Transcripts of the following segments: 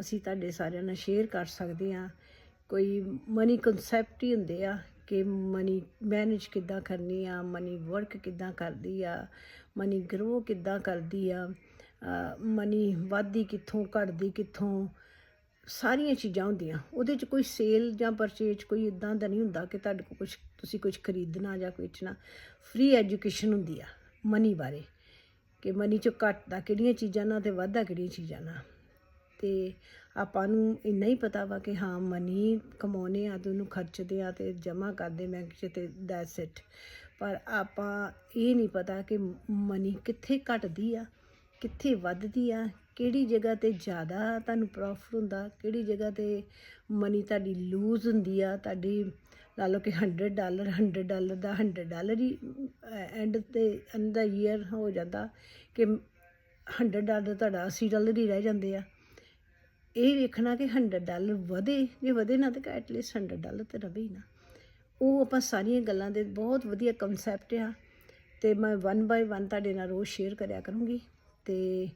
ਅਸੀਂ ਤੁਹਾਡੇ ਸਾਰਿਆਂ ਨਾਲ ਸ਼ੇਅਰ ਕਰ ਸਕਦੇ ਆ ਕੋਈ ਮਨੀ ਕਨਸੈਪਟ ਹੀ ਹੁੰਦੇ ਆ ਕਿ ਮਨੀ ਮੈਨੇਜ ਕਿੱਦਾਂ ਕਰਨੀ ਆ ਮਨੀ ਵਰਕ ਕਿੱਦਾਂ ਕਰਦੀ ਆ ਮਨੀ ਗਰੋ ਕਿੱਦਾਂ ਕਰਦੀ ਆ ਮਨੀ ਵਾਧੀ ਕਿੱਥੋਂ, ਘਟਦੀ ਕਿੱਥੋਂ, ਸਾਰੀਆਂ ਚੀਜ਼ਾਂ ਹੁੰਦੀਆਂ। ਉਹਦੇ 'ਚ ਕੋਈ ਸੇਲ ਜਾਂ ਪਰਚੇਜ ਕੋਈ ਇਦਾਂ ਦਾ ਨਹੀਂ ਹੁੰਦਾ ਕਿ ਤੁਹਾਡੇ ਕੋਲ ਕੁਝ ਤੁਸੀਂ ਕੁਝ ਖਰੀਦਣਾ ਜਾਂ ਵੇਚਣਾ। ਫ੍ਰੀ ਐਜੂਕੇਸ਼ਨ ਹੁੰਦੀ ਆ ਮਨੀ ਬਾਰੇ, ਕਿ ਮਨੀ 'ਚ ਘਟਦਾ ਕਿਹੜੀਆਂ ਚੀਜ਼ਾਂ ਨਾਲ ਤੇ ਵਾਧਾ ਕਿਹੜੀਆਂ ਚੀਜ਼ਾਂ ਨਾਲ। ਤੇ ਆਪਾਂ ਨੂੰ ਇੰਨਾ ਹੀ ਪਤਾ ਵਾ ਕਿ ਹਾਂ ਮਨੀ ਕਮਾਉਨੇ ਆ ਤੇ ਉਹਨੂੰ ਖਰਚਦੇ ਆ ਤੇ ਜਮ੍ਹਾਂ ਕਰਦੇ ਬੈਂਕ 'ਚ ਤੇ ਦੈਟਸ ਇਟ ਪਰ ਆਪਾਂ ਇਹ ਨਹੀਂ ਪਤਾ ਕਿ ਮਨੀ ਕਿੱਥੇ ਘਟਦੀ ਆ, ਕਿੱਥੇ ਵੱਧਦੀ ਆ, ਕਿਹੜੀ ਜਗ੍ਹਾ ਤੇ ਜ਼ਿਆਦਾ ਤੁਹਾਨੂੰ ਪ੍ਰੋਫਿਟ ਹੁੰਦਾ, ਕਿਹੜੀ ਜਗ੍ਹਾ ਤੇ ਮਨੀ ਤੁਹਾਡੀ ਲੂਜ਼ ਹੁੰਦੀ ਆ, ਤੁਹਾਡੀ ਲਾ ਲਓ ਕਿ 100 ਡਾਲਰ 100 ਡਾਲਰ ਦਾ 100 ਡਾਲਰ ਹੀ ਐਂਡ ਤੇ ਐਂਡ ਦਾ ਈਅਰ ਹੋ ਜਾਂਦਾ ਕਿ 100 ਡਾਲਰ ਤੁਹਾਡਾ 80 ਡਾਲਰ ਹੀ ਰਹਿ ਜਾਂਦੇ ਆ। ਇਹ ਵੇਖਣਾ ਕਿ 100 ਡਾਲਰ ਵਧੇ, ਜੇ ਵਧੇ ਨਾ ਤਾਂ ਐਟਲੀਸਟ 100 ਡਾਲਰ ਤੇ ਰਵੇ ਹੀ ਨਾ। ਉਹ ਆਪਾਂ ਸਾਰੀਆਂ ਗੱਲਾਂ ਦੇ ਬਹੁਤ ਵਧੀਆ ਕਨਸੈਪਟ ਆ ਤੇ ਮੈਂ ਵਨ ਬਾਈ ਵਨ ਤੁਹਾਡੇ ਨਾਲ ਰੋਜ਼ ਸ਼ੇਅਰ ਕਰਿਆ ਕਰੂੰਗੀ ਤੇ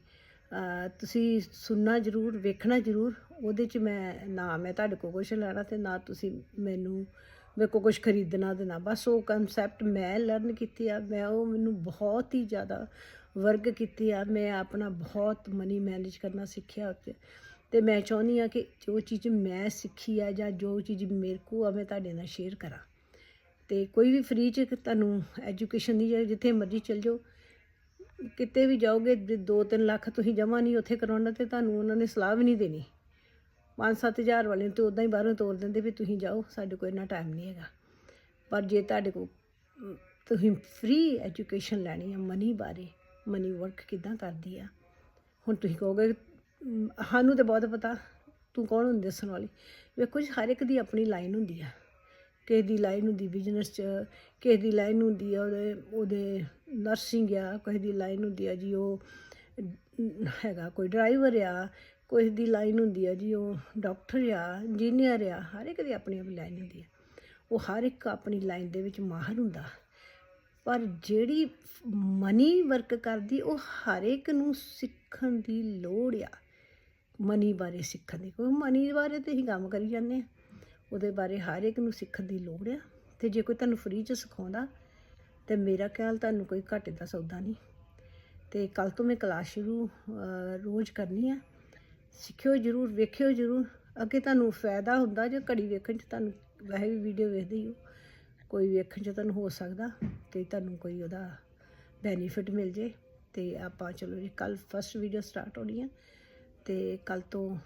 ਤੁਸੀਂ ਸੁਣਨਾ ਜ਼ਰੂਰ, ਵੇਖਣਾ ਜ਼ਰੂਰ। ਉਹਦੇ 'ਚ ਮੈਂ, ਨਾ ਮੈਂ ਤੁਹਾਡੇ ਕੋਲ ਕੁਛ ਲੈਣਾ ਤੇ ਨਾ ਤੁਸੀਂ ਮੈਨੂੰ ਮੇਰੇ ਕੋਲ ਕੁਝ ਖਰੀਦਣਾ ਦੇਣਾ ਬਸ ਉਹ ਕਨਸੈਪਟ ਮੈਂ ਲਰਨ ਕੀਤੀ ਆ, ਮੈਂ ਉਹ ਮੈਨੂੰ ਬਹੁਤ ਹੀ ਜ਼ਿਆਦਾ ਵਰਕ ਕੀਤੀ ਆ। ਮੈਂ ਆਪਣਾ ਬਹੁਤ ਮਨੀ ਮੈਨੇਜ ਕਰਨਾ ਸਿੱਖਿਆ ਉੱਤੇ। ਤੇ ਮੈਂ ਚਾਹੁੰਦੀ ਆ ਕਿ ਜੋ ਚੀਜ਼ ਮੈਂ ਸਿੱਖੀ ਆ ਜਾਂ ਜੋ ਚੀਜ਼ ਮੇਰੇ ਕੋਲ ਆ, ਮੈਂ ਤੁਹਾਡੇ ਨਾਲ ਸ਼ੇਅਰ ਕਰਾਂ। ਤੇ ਕੋਈ ਵੀ ਫ੍ਰੀ ਚ ਤੁਹਾਨੂੰ ਐਜੂਕੇਸ਼ਨ ਦੀ ਜਿੱਥੇ ਮਰਜ਼ੀ ਚਲ ਜਾਓ, ਕਿਤੇ ਵੀ ਜਾਓਗੇ 2-3 ਲੱਖ ਤੁਸੀਂ ਜਮਾ ਨਹੀਂ ਉੱਥੇ ਕਰਾਉਣਾ ਤੇ ਤੁਹਾਨੂੰ ਉਹਨਾਂ ਨੇ ਸਲਾਹ ਵੀ ਨਹੀਂ ਦੇਣੀ। 5-7000 ਵਾਲੇ ਨੂੰ ਤੇ ਉਦਾਂ ਹੀ ਬਾਹਰੋਂ ਤੋਰ ਦਿੰਦੇ ਵੀ ਤੁਸੀਂ ਜਾਓ, ਸਾਡੇ ਕੋਲ ਇੰਨਾ ਟਾਈਮ ਨਹੀਂ ਹੈਗਾ। ਪਰ ਜੇ ਤੁਹਾਡੇ ਕੋਲ ਤੁਸੀਂ ਫ੍ਰੀ ਐਜੂਕੇਸ਼ਨ ਲੈਣੀ ਆ ਮਨੀ ਬਾਰੇ ਮਨੀ ਵਰਕ ਕਿਦਾਂ ਕਰਦੀ ਆ, ਹੁਣ ਤੁਸੀਂ ਕਹੋਗੇ ਸਾਨੂੰ ਤੇ ਬਹੁਤ ਪਤਾ ਤੂੰ ਕੌਣ ਹੁੰਦੀ ਦੱਸਣ ਵਾਲੀ। ਵੇਖੋ ਜੀ, ਹਰ ਇੱਕ ਦੀ ਆਪਣੀ ਲਾਈਨ ਹੁੰਦੀ ਆ। ਕਿਸੇ ਦੀ ਲਾਈਨ ਹੁੰਦੀ ਬਿਜ਼ਨਸ 'ਚ, ਕਿਸੇ ਦੀ ਲਾਈਨ ਹੁੰਦੀ ਆ ਉਹਦੇ ਉਹਦੇ ਨਰਸਿੰਗ ਆ, ਕਿਸੇ ਦੀ ਲਾਈਨ ਹੁੰਦੀ ਆ ਜੀ ਉਹ ਹੈਗਾ ਕੋਈ ਡਰਾਈਵਰ ਆ ਕੋਈ ਦੀ ਲਾਈਨ ਹੁੰਦੀ ਆ ਜੀ ਉਹ ਡਾਕਟਰ ਆ ਇੰਜੀਨੀਅਰ ਆ, ਹਰ ਇੱਕ ਦੀ ਆਪਣੀ ਆਪਣੀ ਲਾਈਨ ਹੁੰਦੀ ਆ। ਉਹ ਹਰ ਇੱਕ ਆਪਣੀ ਲਾਈਨ ਦੇ ਵਿੱਚ ਮਾਹਰ ਹੁੰਦਾ। ਪਰ ਜਿਹੜੀ ਮਨੀ ਵਰਕ ਕਰਦੀ, ਉਹ ਹਰ ਇੱਕ ਨੂੰ ਸਿੱਖਣ ਦੀ ਲੋੜ ਆ। ਮਨੀ ਬਾਰੇ ਸਿੱਖਣ ਦੀ ਕੋਈ ਮਨੀ ਬਾਰੇ ਤੇ ਹੀ ਕੰਮ ਕਰੀ ਜਾਂਦੇ ਆ ਉਹਦੇ ਬਾਰੇ ਹਰ ਇੱਕ ਨੂੰ ਸਿੱਖਣ ਦੀ ਲੋੜ ਆ। ਤੇ ਜੇ ਕੋਈ ਤੁਹਾਨੂੰ ਫ੍ਰੀ ਚ ਸਿਖਾਉਂਦਾ, ਤੇ ਮੇਰਾ ਖਿਆਲ ਤੁਹਾਨੂੰ ਕੋਈ ਘਾਟੇ ਦਾ ਸੌਦਾ ਨਹੀਂ। ਤੇ ਕੱਲ ਤੋਂ ਮੈਂ ਕਲਾਸ ਸ਼ੁਰੂ ਰੋਜ਼ ਕਰਨੀ ਆ। ਸਿੱਖਿਓ ਜਰੂਰ, ਵੇਖਿਓ ਜਰੂਰ। ਅੱਗੇ ਤੁਹਾਨੂੰ ਫਾਇਦਾ ਹੁੰਦਾ ਜੇ ਘੜੀ ਵੇਖਣ ਚ ਤੁਹਾਨੂੰ, ਵੈਸੇ ਵੀ ਵੀਡੀਓ ਵੇਖਦੇ ਹੀ ਹੋ। ਕੋਈ ਵੇਖਣ ਚ ਤੁਹਾਨੂੰ ਹੋ ਸਕਦਾ ਤੇ ਤੁਹਾਨੂੰ ਕੋਈ ਉਹਦਾ ਬੈਨੀਫਿਟ ਮਿਲ ਜੇ। ਤੇ ਆਪਾਂ ਚਲੋ ਜੀ, ਕੱਲ ਫਸਟ ਵੀਡੀਓ ਸਟਾਰਟ ਹੋਣੀ ਆ। ਤੇ ਕੱਲ ਤੋਂ